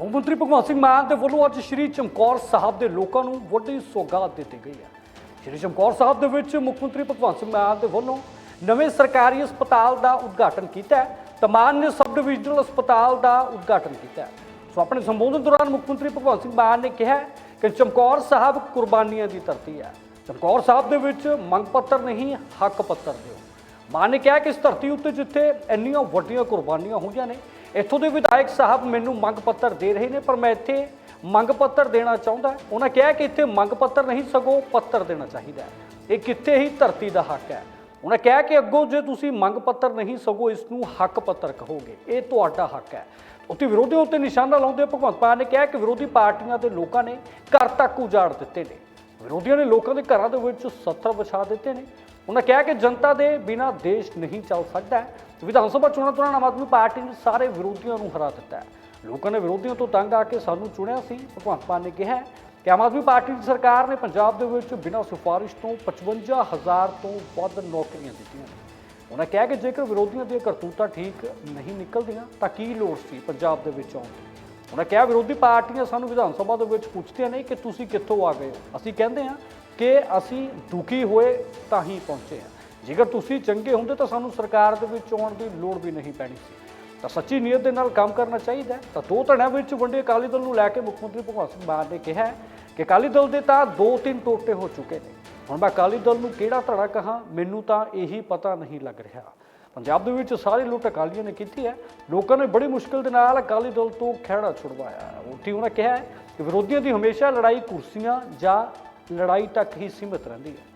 ਮੁੱਖ ਮੰਤਰੀ ਭਗਵੰਤ ਸਿੰਘ ਮਾਨ ਦੇ ਵੱਲੋਂ ਅੱਜ ਸ਼੍ਰੀ ਚਮਕੌਰ ਸਾਹਿਬ ਦੇ ਲੋਕਾਂ ਨੂੰ ਵੱਡੀ ਸੌਗਾਤ ਦਿੱਤੀ ਗਈ ਹੈ। ਸ਼੍ਰੀ ਚਮਕੌਰ ਸਾਹਿਬ ਦੇ ਵਿੱਚ ਮੁੱਖ ਮੰਤਰੀ ਭਗਵੰਤ ਸਿੰਘ ਮਾਨ ਦੇ ਵੱਲੋਂ ਨਵੇਂ ਸਰਕਾਰੀ ਹਸਪਤਾਲ ਦਾ ਉਦਘਾਟਨ ਕੀਤਾ ਹੈ ਤਾਂ ਮਾਨ ਨੇ ਸਬ ਡਿਵੀਜ਼ਨਲ ਹਸਪਤਾਲ ਦਾ ਉਦਘਾਟਨ ਕੀਤਾ ਸੋ ਆਪਣੇ ਸੰਬੋਧਨ ਦੌਰਾਨ ਮੁੱਖ ਮੰਤਰੀ ਭਗਵੰਤ ਸਿੰਘ ਮਾਨ ਨੇ ਕਿਹਾ ਕਿ ਚਮਕੌਰ ਸਾਹਿਬ ਕੁਰਬਾਨੀਆਂ ਦੀ ਧਰਤੀ ਹੈ। ਚਮਕੌਰ ਸਾਹਿਬ ਦੇ ਵਿੱਚ ਮੰਗ ਪੱਤਰ ਨਹੀਂ, ਹੱਕ ਪੱਤਰ ਦਿਓ। ਮਾਨ ਨੇ ਕਿਹਾ ਕਿ ਇਸ ਧਰਤੀ ਉੱਤੇ ਜਿੱਥੇ ਇੰਨੀਆਂ ਵੱਡੀਆਂ ਕੁਰਬਾਨੀਆਂ ਹੋਈਆਂ ਨੇ ਇੱਥੋਂ ਦੇ ਵਿਧਾਇਕ ਸਾਹਿਬ ਮੈਨੂੰ ਮੰਗ ਪੱਤਰ ਦੇ ਰਹੇ ਨੇ, ਪਰ ਮੈਂ ਇੱਥੇ ਮੰਗ ਪੱਤਰ ਦੇਣਾ ਚਾਹੁੰਦਾ ਉਹਨਾਂ ਕਿਹਾ ਕਿ ਇੱਥੇ ਮੰਗ ਪੱਤਰ ਨਹੀਂ, ਸਗੋਂ ਪੱਤਰ ਦੇਣਾ ਚਾਹੀਦਾ ਇਹ ਕਿੱਥੇ ਹੀ ਧਰਤੀ ਦਾ ਹੱਕ ਹੈ। ਉਹਨਾਂ ਕਿਹਾ ਕਿ ਅੱਗੋਂ ਜੇ ਤੁਸੀਂ ਮੰਗ ਪੱਤਰ ਨਹੀਂ, ਸਗੋਂ ਇਸ ਨੂੰ ਹੱਕ ਪੱਤਰ ਕਹੋਗੇ। ਇਹ ਤੁਹਾਡਾ ਹੱਕ ਹੈ। ਉੱਥੇ ਵਿਰੋਧੀਆਂ ਉੱਤੇ ਨਿਸ਼ਾਨਾ ਲਾਉਂਦੇ ਭਗਵੰਤ ਮਾਨ ਨੇ ਕਿਹਾ ਕਿ ਵਿਰੋਧੀ ਪਾਰਟੀਆਂ ਦੇ ਲੋਕਾਂ ਨੇ ਘਰ ਤੱਕ ਉਜਾੜ ਦਿੱਤੇ ਨੇ। ਵਿਰੋਧੀਆਂ ਨੇ ਲੋਕਾਂ ਦੇ ਘਰਾਂ ਦੇ ਵਿੱਚ ਸੱਤਰ ਵਿਛਾ ਦਿੱਤੇ ਨੇ। ਉਹਨਾਂ ਕਿਹਾ ਕਿ ਜਨਤਾ ਦੇ ਬਿਨਾਂ ਦੇਸ਼ ਨਹੀਂ ਚੱਲ ਸਕਦਾ ਵਿਧਾਨ ਸਭਾ ਚੋਣਾਂ ਦੌਰਾਨ ਆਮ ਆਦਮੀ ਪਾਰਟੀ ਨੇ ਸਾਰੇ ਵਿਰੋਧੀਆਂ ਨੂੰ ਹਰਾ ਦਿੱਤਾ ਲੋਕਾਂ ਨੇ ਵਿਰੋਧੀਆਂ ਤੋਂ ਤੰਗ ਆ ਕੇ ਸਾਨੂੰ ਚੁਣਿਆ ਸੀ। ਭਗਵੰਤ ਮਾਨ ਨੇ ਕਿਹਾ ਕਿ ਆਮ ਆਦਮੀ ਪਾਰਟੀ ਦੀ ਸਰਕਾਰ ਨੇ ਪੰਜਾਬ ਦੇ ਵਿੱਚ ਬਿਨਾਂ ਸਿਫਾਰਿਸ਼ ਤੋਂ 55000 ਤੋਂ ਵੱਧ ਨੌਕਰੀਆਂ ਦਿੱਤੀਆਂ ਉਹਨਾਂ ਕਿਹਾ ਕਿ ਜੇਕਰ ਵਿਰੋਧੀਆਂ ਦੀਆਂ ਕਰਤੂਤਾਂ ਠੀਕ ਨਹੀਂ ਨਿਕਲਦੀਆਂ ਤਾਂ ਕੀ ਲੋੜ ਸੀ ਪੰਜਾਬ ਦੇ ਵਿੱਚ ਆਉਣ ਦੀ? ਉਹਨਾਂ ਕਿਹਾ ਵਿਰੋਧੀ ਪਾਰਟੀਆਂ ਸਾਨੂੰ ਵਿਧਾਨ ਸਭਾ ਦੇ ਵਿੱਚ ਪੁੱਛਦੀਆਂ ਨੇ ਕਿ ਤੁਸੀਂ ਕਿੱਥੋਂ ਆ ਗਏ। ਹੋ ਅਸੀਂ ਕਹਿੰਦੇ ਹਾਂ ਕਿ ਅਸੀਂ ਦੁਖੀ ਹੋਏ ਤਾਂ ਹੀ ਪਹੁੰਚੇ ਹਾਂ। ਜੇਕਰ ਤੁਸੀਂ ਚੰਗੇ ਹੁੰਦੇ ਤਾਂ ਸਾਨੂੰ ਸਰਕਾਰ ਦੇ ਵਿੱਚ ਆਉਣ ਦੀ ਲੋੜ ਵੀ ਨਹੀਂ ਪੈਣੀ ਸੀ। ਤਾਂ ਸੱਚੀ ਨੀਅਤ ਦੇ ਨਾਲ ਕੰਮ ਕਰਨਾ ਚਾਹੀਦਾ ਤਾਂ ਦੋ ਧੜਿਆਂ ਵਿੱਚ ਵੰਡੇ ਅਕਾਲੀ ਦਲ ਨੂੰ ਲੈ ਕੇ ਮੁੱਖ ਮੰਤਰੀ ਭਗਵੰਤ ਸਿੰਘ ਮਾਨ ਨੇ ਕਿਹਾ ਕਿ ਅਕਾਲੀ ਦਲ ਦੇ ਤਾਂ ਦੋ ਤਿੰਨ ਟੋਟੇ ਹੋ ਚੁੱਕੇ ਨੇ। ਹੁਣ ਮੈਂ ਅਕਾਲੀ ਦਲ ਨੂੰ ਕਿਹੜਾ ਧੜਾ ਕਹਾਂ, ਮੈਨੂੰ ਤਾਂ ਇਹੀ ਪਤਾ ਨਹੀਂ ਲੱਗ ਰਿਹਾ। ਪੰਜਾਬ ਦੇ ਵਿੱਚ ਸਾਰੀ ਲੁੱਟ ਅਕਾਲੀਆਂ ਨੇ ਕੀਤੀ ਹੈ ਲੋਕਾਂ ਨੇ ਬੜੀ ਮੁਸ਼ਕਲ ਦੇ ਨਾਲ ਅਕਾਲੀ ਦਲ ਤੋਂ ਖਹਿੜਾ ਛੁਡਵਾਇਆ ਹੈ। ਉੱਥੇ ਉਹਨਾਂ ਕਿਹਾ ਹੈ ਕਿ ਵਿਰੋਧੀਆਂ ਦੀ ਹਮੇਸ਼ਾ ਲੜਾਈ ਕੁਰਸੀਆਂ ਜਾਂ ਲੜਾਈ ਤੱਕ ਹੀ ਸੀਮਿਤ ਰਹਿੰਦੀ ਹੈ